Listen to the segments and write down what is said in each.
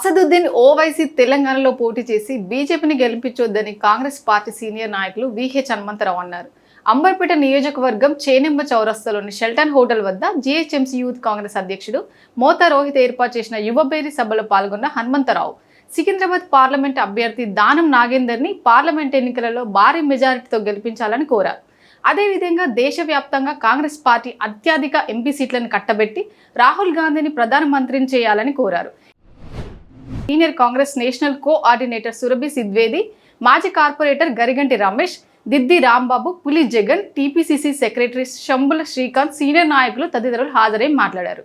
అసదుద్దీన్ ఓవైసీ తెలంగాణలో పోటీ చేసి బీజేపీని గెలిపించొద్దని కాంగ్రెస్ పార్టీ సీనియర్ నాయకులు విహెచ్ హనుమంతరావు అన్నారు. అంబర్పేట నియోజకవర్గం చేనెంబ చౌరస్తాలోని షెల్టన్ హోటల్ వద్ద జీహెచ్ఎంసీ యూత్ కాంగ్రెస్ అధ్యక్షుడు మోతా రోహిత్ ఏర్పాటు చేసిన యువబేరి సభలో పాల్గొన్న హనుమంతరావు సికింద్రాబాద్ పార్లమెంట్ అభ్యర్థి దానం నాగేందర్ని పార్లమెంట్ ఎన్నికలలో భారీ మెజారిటీతో గెలిపించాలని కోరారు. అదేవిధంగా దేశవ్యాప్తంగా కాంగ్రెస్ పార్టీ అత్యధిక ఎంపీ సీట్లను కట్టబెట్టి రాహుల్ గాంధీని ప్రధానమంత్రిని చేయాలని కోరారు. Senior Congress national coordinator Surabhi Sidvedi మాజీ corporator Garigunti Ramesh Diddi Rambabu Puli Jagan TPCC secretary Shambula Srikanth senior నాయకులు తదితరులు హాజరై మాట్లాడారు.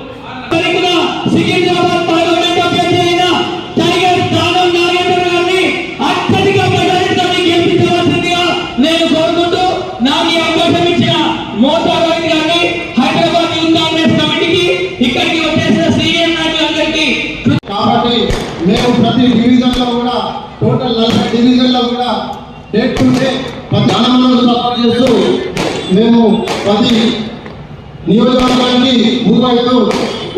డేట్ టు డే ప్రధానంలో సపోర్ట్ చేస్తూ మేము ప్రతి నియోజకవర్గానికి మూడు ఐదు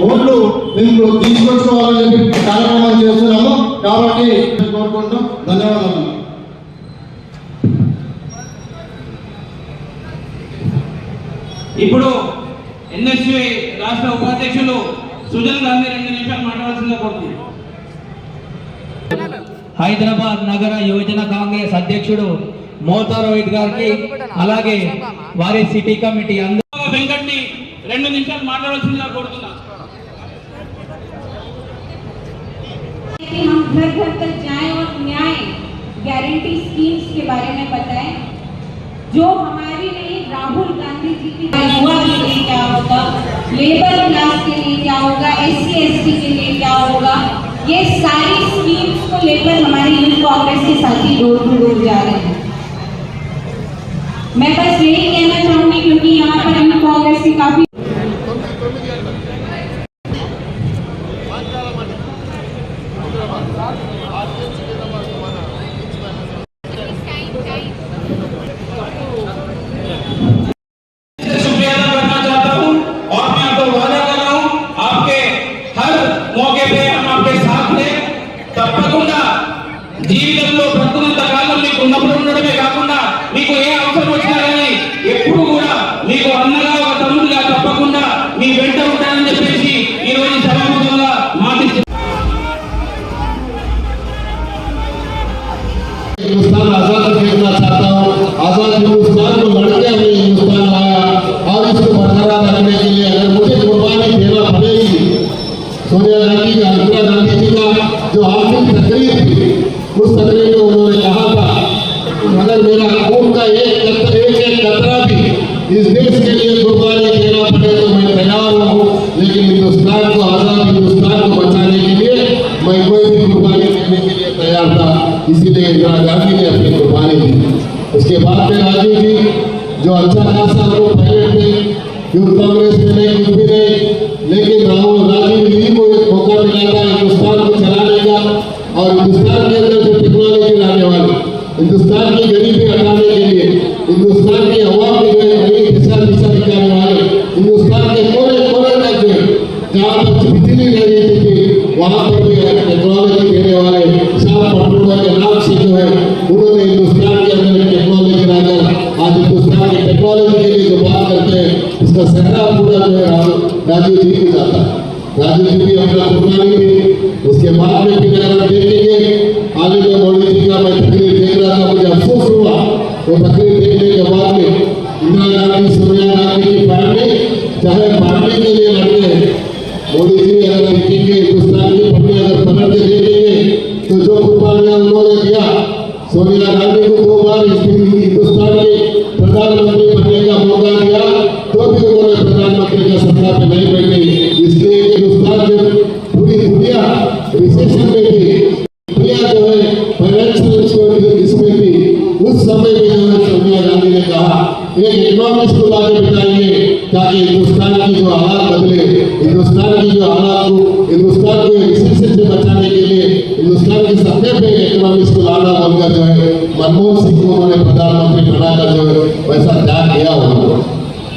ఓట్లు మేము తీసుకొచ్చుకోవాలని చెప్పి కార్యక్రమాలు చేస్తున్నాము. కాబట్టి కోరుకుంటూ ధన్యవాదాలు. ఇప్పుడు ఎన్ఎస్యు రాష్ట్ర ఉపాధ్యక్షులు సుజన్ గాంధీ రెండు నిమిషాలు మాట్లాడాల్సిందే కోరుతున్నాం. حیدرآباد نگر موہت گارے ہمارٹی بتائے جو ہماری گاندھی کے لیے کیا ہوگا یہ ساری اسکیمس کو لے کر ہمارے یوتھ کانگریس کے ساتھی ڈور ٹو ڈور جا رہے ہیں۔ میں بس یہی کہنا چاہوں گی کیونکہ یہاں پر یوتھ کانگریس తప్పకుండా జీవితంలో ప్రకృతి కాలం మీకు ఉన్నప్పుడు ఉండడమే. اسی لیے اقرا گاندھی نے اپنی قربانی دی۔ اس کے بعد میں راجیو جی جو اچھا خاصا کو پہلے تھے یوتھ کانگریس میں نہیں کچھ بھی نہیں لیکن راہل راجیو جی کو ایک موقع ملا تھا، ہندوستان کو چلا لے گا اور ہندوستان کے اندر جو ٹیکنالوجی لانے والے ہندوستان کی غریبی ہٹانے کے لیے، ہندوستان کی راجیو جی بھی جاتا ہے۔ راجیو جی بھی اپنا خطبہ نہیں تھے اس کے بعد میں پھر اگر دیکھیں گے آگے میں مولوی جی کا میں تقریر دیکھ رہا تھا، مجھے افسوس ہوا۔ وہ تقریر دیکھنے کے بعد میں اندرا گاندھی، سونیا گاندھی کی پارٹی، چاہے پارٹی کے لیے لڑ رہے ہیں، مودی جی اگر دیکھیں گے، ہندوستان کی پبلک اگر پکڑ کے دیکھیں گے، تو جو قربانیاں انہوں نے دیا سونیا گاندھی سمجھ کو آگے بتائیے تاکہ ہندوستان کی جو حالات بدلے، ہندوستان کی جو حالات کو، ہندوستان کو ریسیشن سے بچانے کے لیے، ہندوستان کے سطح پہ اکنامکس کو لانا بن کر جو ہے، منموہن سنگھ کو انہوں نے پردھان منتری بنا کر جو ہے، ویسا دھیان کیا ہوا۔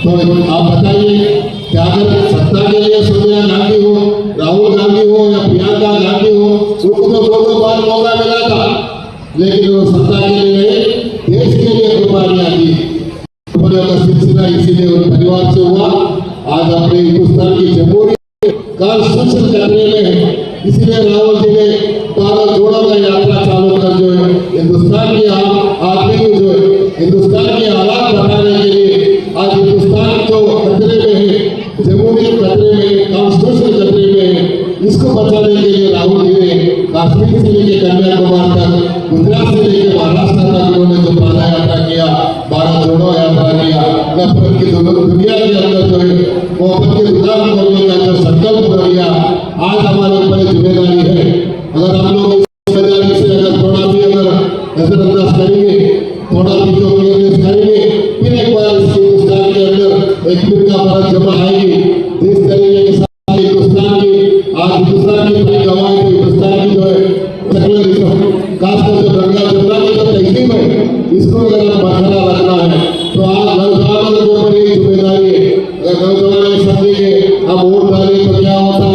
تو آپ بتائیے کہ اگر ستا کے لیے سونیا گاندھی ہو، راہل گاندھی ہو یا پرینکا گاندھی ہو، ان کو تو دونوں بار موقع ملا تھا، لیکن وہ ستا کے لیے نے ہندوستان کی جمہوریت کانسٹیٹیوشن کرنے میں اسی لیے راول جی نے بارہ جوڑوں کا یاترا چالو کر جو ہے، ہندوستان کی آدمی کو جو ہے، ہندوستان کے حالات بتانے کے لیے آج ہندوستان کو خطرے میں ہے جمہوریت خطرے میں کانسٹیٹیوشن خطرے میں ہے، اس کو بچانے کے لیے راہل جی نے کاشمیر سے لے کے کنیا کمار تک، گجرات سے لے کے مہاراشٹر تک انہوں نے جو پادا یاترا کیا، بارہ جوڑوں یاترا کیا، نفرت کی ضرورت جو گنگا جمنا کی تو تہذیب ہے اس کو اگر ہم بڑھانا رکھنا ہے تو آج نوجوان کے اوپر یہ ذمہ داری ہے اگر نوجوان سمجھیں گے ہم ووٹ ڈالیں تو کیا ہوتا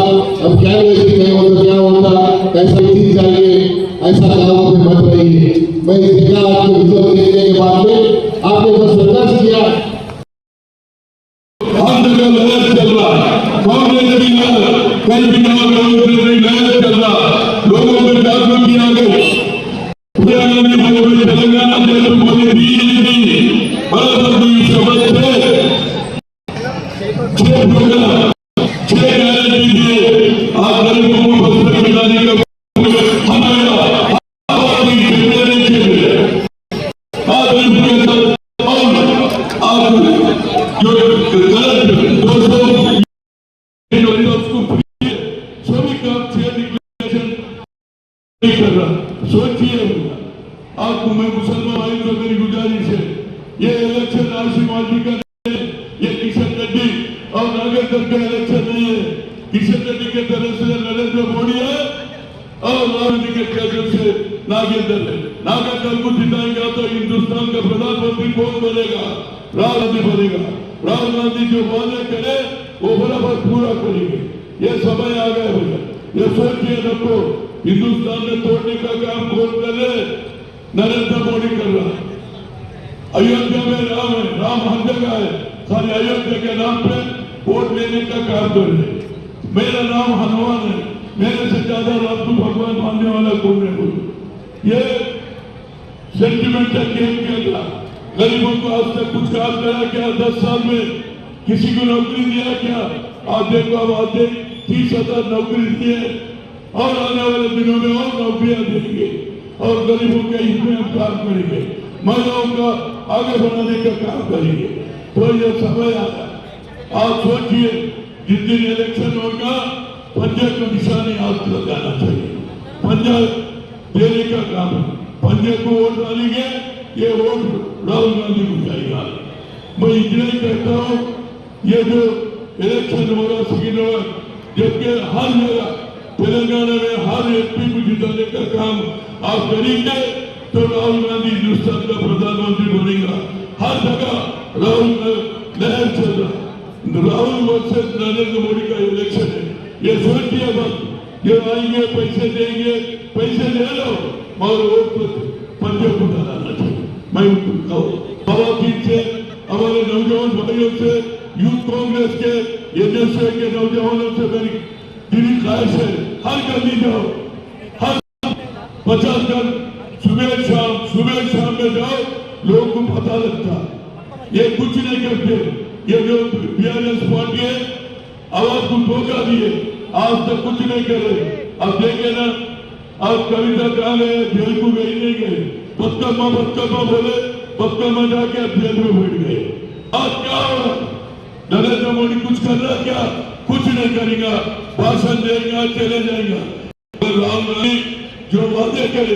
ہم کیا ویسے نہیں ہو تو کیا ہوتا ایسا چیز چاہیے ایسا کاموں پہ مت رہیے میں اس جگہ آپ کو وزٹ دینے کے بعد میں آپ نے جو سنگرش کیا کل بھی نہ چل رہا یہ الیکشن آشی ماجی کا نہیں ہے یہ کشن ریڈی۔ اور آگے تک کا الیکشن نہیں ہے۔ کشن ریڈی کے طرف سے نریندر موڈی ہے۔ اور راہل جی کے طرف سے ناگیندر ہے۔ ناگیندر کو جتائیں گا تو ہندوستان کا پردھان منتری کون بنے گا؟ راہل گاندھی بنے گا۔ راہل گاندھی جو وعدے کرے، وہ برابر پورا کریں گے۔ یہ سمے آ گئے ہو یہ سوچیے رکھو ہندوستان میں توڑنے کا کام کون کرے نریندر موڈی کر رہا ہے۔ ایودھیا میں رام ہے رام ہر جگہ ہے سارے ایودھیا کے نام پہ ووٹ لینے کا کام کر رہے میرا نام ہنوان ہے میرے سے زیادہ رام کو بھگوان ماننے والا کون ہے کوئی یہ سینٹیمنٹ کا کھیل کھیل رہا غریبوں کو آج تک کچھ کام کرا کیا دس سال میں کسی کو نوکری دیا کیا آدھے کو اب آدھے تیس ہزار نوکری دی ہے اور آنے والے دنوں میں اور نوکریاں دیں گے اور غریبوں کے ہی میں ہم کام کریں گے مردوں کا آگے بڑھانے کا کام کریں گے۔ تو یہ سمے آیا آپ سوچئے جن دن الیکشن ہوگا، پنجہ کو نشانی آپ لگانا چاہیے۔ پنجہ دینے کا کام۔ ہے پنجہ کو ووٹ ڈالیں گے، یہ ووٹ راہل گاندھی کو جائے گا میں اتنا کہتا ہوں، یہ جو الیکشن ہو رہا سکین ہو رہا جبکہ ہر جگہ تلنگانہ میں ہر ایک پی کو جتانے کا کام آپ کریں گے تو راہل گاندھی ہندوستان کا پردھان منتری بنے گا ہر جگہ راہل لہر چل رہا راہل ورسز نریندر مودی کا الیکشن ہے یہ سوچ دیا بات یہ آئیں گے پیسے دیں گے پیسے لے لو مگر ووٹ پنجے کو ڈالانا چاہیے میں خواتین سے ہمارے نوجوان بھائیوں سے یوتھ کانگریس کے ایجنسی سے کے نوجوانوں سے میری دلی خواہش ہے ہر گلی جاؤ ہر پچاس گھر صبح شام صبح شام میں جاؤ لوگوں کو پتا لگتا ہے یہ کچھ نہیں کرتے یہ جو بی آر ایس پارٹی ہے آواز کو دھوکہ دیے آج تک کچھ نہیں کر رہے اب دیکھیں نا آج کبھی تک کہاں گئے جیل کو گئی نہیں گئے پتہ ماں پتہ ماں بولے پتہ ماں جا کے اب جیل میں بیٹھ گئے آج کیا ہو رہا نریندر مودی کچھ کر رہا کیا کچھ نہیں کرے گا بھاشن دے گا چلے جائے گا رام جو وعدے کرے